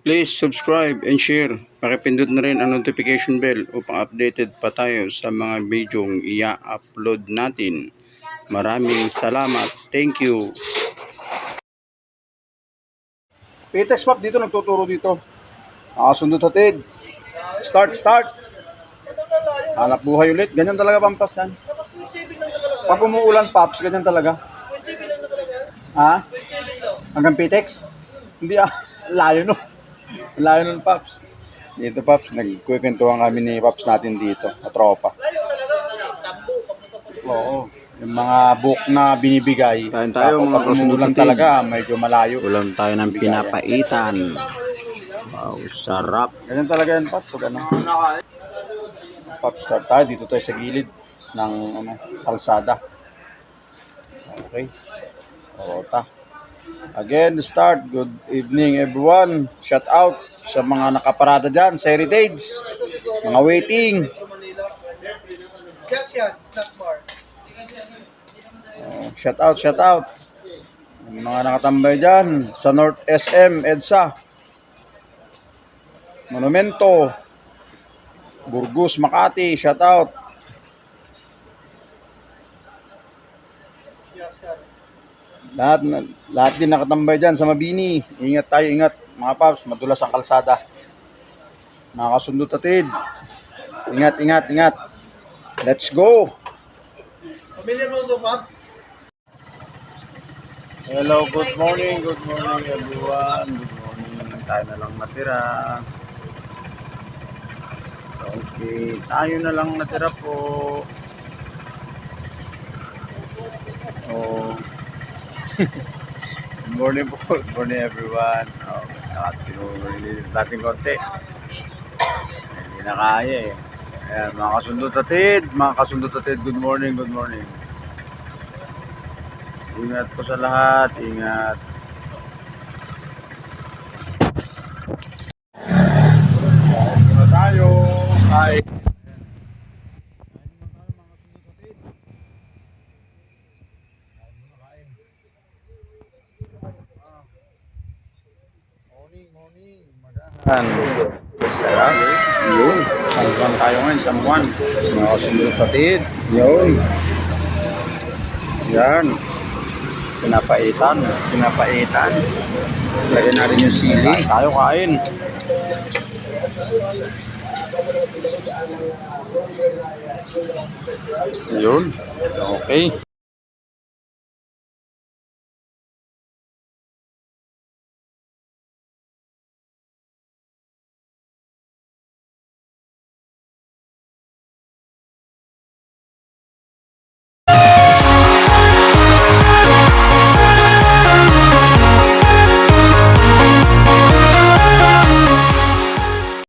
Please subscribe and share. Pakipindot na rin ang notification bell upang updated pa tayo sa mga bidyong i-upload natin. Maraming salamat. Thank you. PTEX Pop dito nagtuturo dito. Nakasundot hatid. Start, start. Hanap buhay ulit. Ganyan talaga pampas yan. Pag umuulan, Pops, ganyan talaga. Ha? Hanggang PTEX? Hindi ah. Layo no. Layo nun, Pops. Dito, Pops. Nagkukwentuhan kami ni Pops natin dito. Na tropa. Oo. Yung mga book na binibigay. Kain tayo, mga Pag umuulan talaga, medyo malayo. Ulam tayo ng pinapaitan. Wow, sarap. Ganyan talaga yan, Pops. Pag ano. Pops, start tayo. Dito tayo sa gilid ng ano, kalsada. Okay. Rota. Again, start. Good evening, everyone. Shout out sa mga nakaparada dyan sa Heritage. Mga waiting. Oh, shout out, shout out. Mga nakatambay dyan sa North SM, EDSA. Monumento. Burgos, Makati, shout out. Yes, yan. Lahat, lahat din nakatambay dyan sa Mabini. Ingat tayo, ingat. Mga paps, madulas ang kalsada. Nakakasundot atid. Ingat, ingat, ingat. Let's go! Familiar mo ito, Pops? Hello, good morning, good morning everyone. Good morning. Tayo na lang natira. Okay, tayo na lang natira po. Oh. Good morning po. Good morning everyone. Oh, nakatinuloy dating konti. Hindi na kaya eh. Ayan, mga kasundot atid, mga kasundot atid, good morning, good morning. Ingat po sa lahat. Ingat. Tayo? Hi. Morning, morning. Magahan. Sarap. Yun. Hanggang tayo ngayon sa Muan. Mga kasunod patid. Yun. Yan. Pinapaitan. Pinapaitan. Lagyan natin yung sili. Tayo kain. Yun. Okay.